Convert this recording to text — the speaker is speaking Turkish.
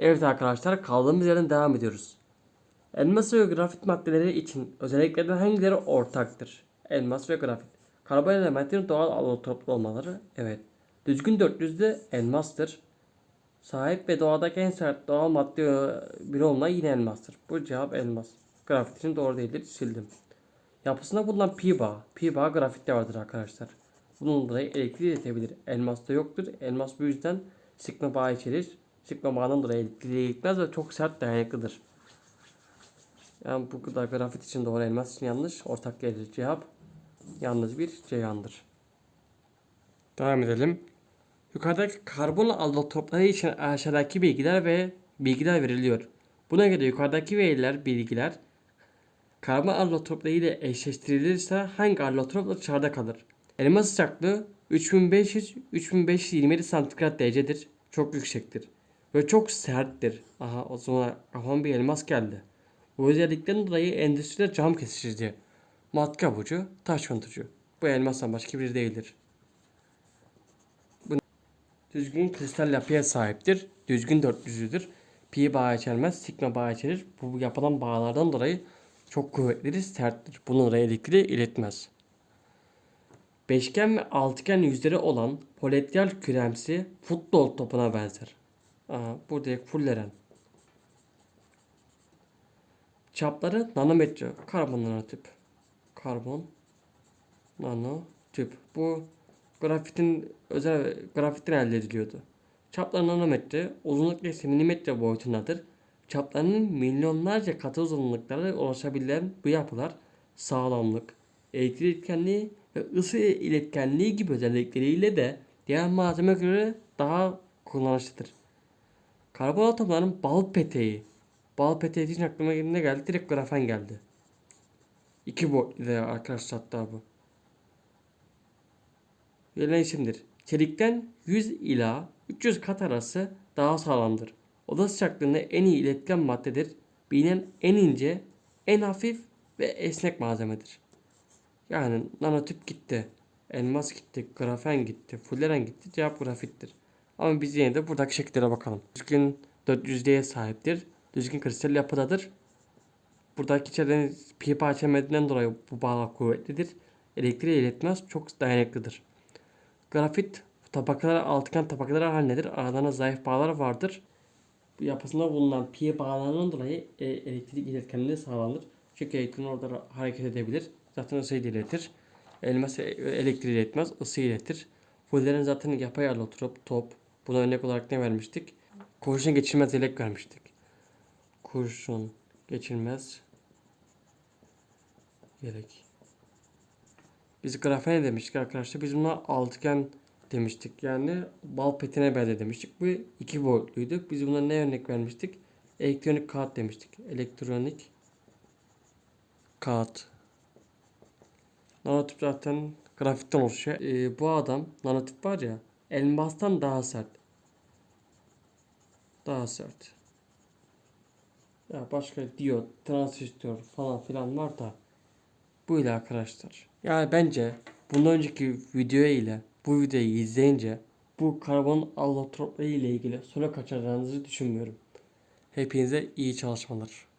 Evet arkadaşlar kaldığımız yerden devam ediyoruz. Elmas ve grafit maddeleri için özelliklerden hangileri ortaktır? Elmas ve grafit. Karbon elementlerin doğal alotroplu olmaları. Evet. Düzgün dörtlüzde elmastır. Sahip ve doğadaki en sert doğal madde biri olan yine elmastır. Bu cevap elmas. Grafit için doğru değildir. Sildim. Yapısında bulunan pi bağı. Pi bağı grafitte vardır arkadaşlar. Bunun dolayı elektriği iletebilir. Elmasta yoktur. Elmas bu yüzden sigma bağı içerir. Bağından dolayı elektriği iletmez ve çok sert dayanıklıdır. Yani bu kadar grafit için doğru elmas için yanlış. Ortak gelir cevap. Yalnız bir Ceyhan'dır. Devam edelim. Yukarıdaki karbon allotropları için aşağıdaki bilgiler ve bilgiler veriliyor. Buna göre yukarıdaki veriler bilgiler karbon allotropları ile eşleştirilirse hangi allotrop dışarıda kalır? Elma sıcaklığı 3500-3527 santigrat derecedir. Çok yüksektir. Ve çok serttir. Aha o zaman kafam bir elmas geldi. Bu özellikten dolayı endüstride cam kesici, matkap ucu, taş yontucu. Bu elmasdan başka biri değildir. Bu düzgün kristal yapıya sahiptir. Düzgün dörtlüzüdür. Pi bağı içermez, sigma bağı içerir. Bu yapılan bağlardan dolayı çok kuvvetlidir, serttir. Bunun elektriği iletmez. Beşgen ve altıgen yüzleri olan poletyal küremsi futbol topuna benzer. Aha, bu direkt fulleren. Çapları nanometre. Karbon nanotip. Karbon nanotip. Bu grafitin özel grafitten elde ediliyordu. Çapları nanometre, uzunlukları ise milimetre boyutundadır. Çaplarının milyonlarca katı uzunluklara ulaşabilen bu yapılar sağlamlık, iletkenliği ve ısı iletkenliği gibi özellikleriyle de diğer malzeme göre daha kullanışlıdır. Karbon atomlarının bal peteği. Bal peteği için aklıma ne geldi? Direkt grafen geldi. İki boyutlu da arkadaşlar hatta bu. Verilen isimdir. Çelikten 100 ila 300 kat arası daha sağlamdır. Oda sıcaklığında en iyi iletken maddedir. Bilinen en ince, en hafif ve esnek malzemedir. Yani nanotip gitti. Elmas gitti. Grafen gitti. Fulleren gitti. Cevap grafittir. Ama biz yine de buradaki şekillere bakalım. Düzgün 400D'ye sahiptir. Düzgün kristal yapıdadır. Buradaki içeriden pi parçalamadinden dolayı bu bağlar kuvvetlidir. Elektriği iletmez. Çok dayanıklıdır. Grafit tabakalar altıgen tabakalar halindedir. Aralarında zayıf bağlar vardır. Bu yapısında bulunan pi bağlarından dolayı e, elektrik iletkenliği sağlanır. Çünkü elektron orada hareket edebilir. Zaten ısıyı iletir. Elmas e- elektriği iletmez, ısı iletir. Fullerin zaten yapay allotrop, top. Buna örnek olarak ne vermiştik? Kurşun geçirmez yelek vermiştik. Kurşun geçirmez yelek. Biz grafen demiştik arkadaşlar. Biz buna altıgen demiştik. Yani bal petine benzer demiştik. Bu iki boyutluydu. Biz buna ne örnek vermiştik? Elektronik kağıt demiştik. Elektronik kağıt. Nanotip zaten grafitten oluşuyor. Ee, bu adam nanotip var ya elmastan daha sert. Daha sert. Ya başka diyot, transistör falan filan var da bu ile arkadaşlar. Yani bence bundan önceki video ile bu videoyu izleyince bu karbon allotropları ile ilgili soru kaçıracağınızı düşünmüyorum. Hepinize iyi çalışmalar.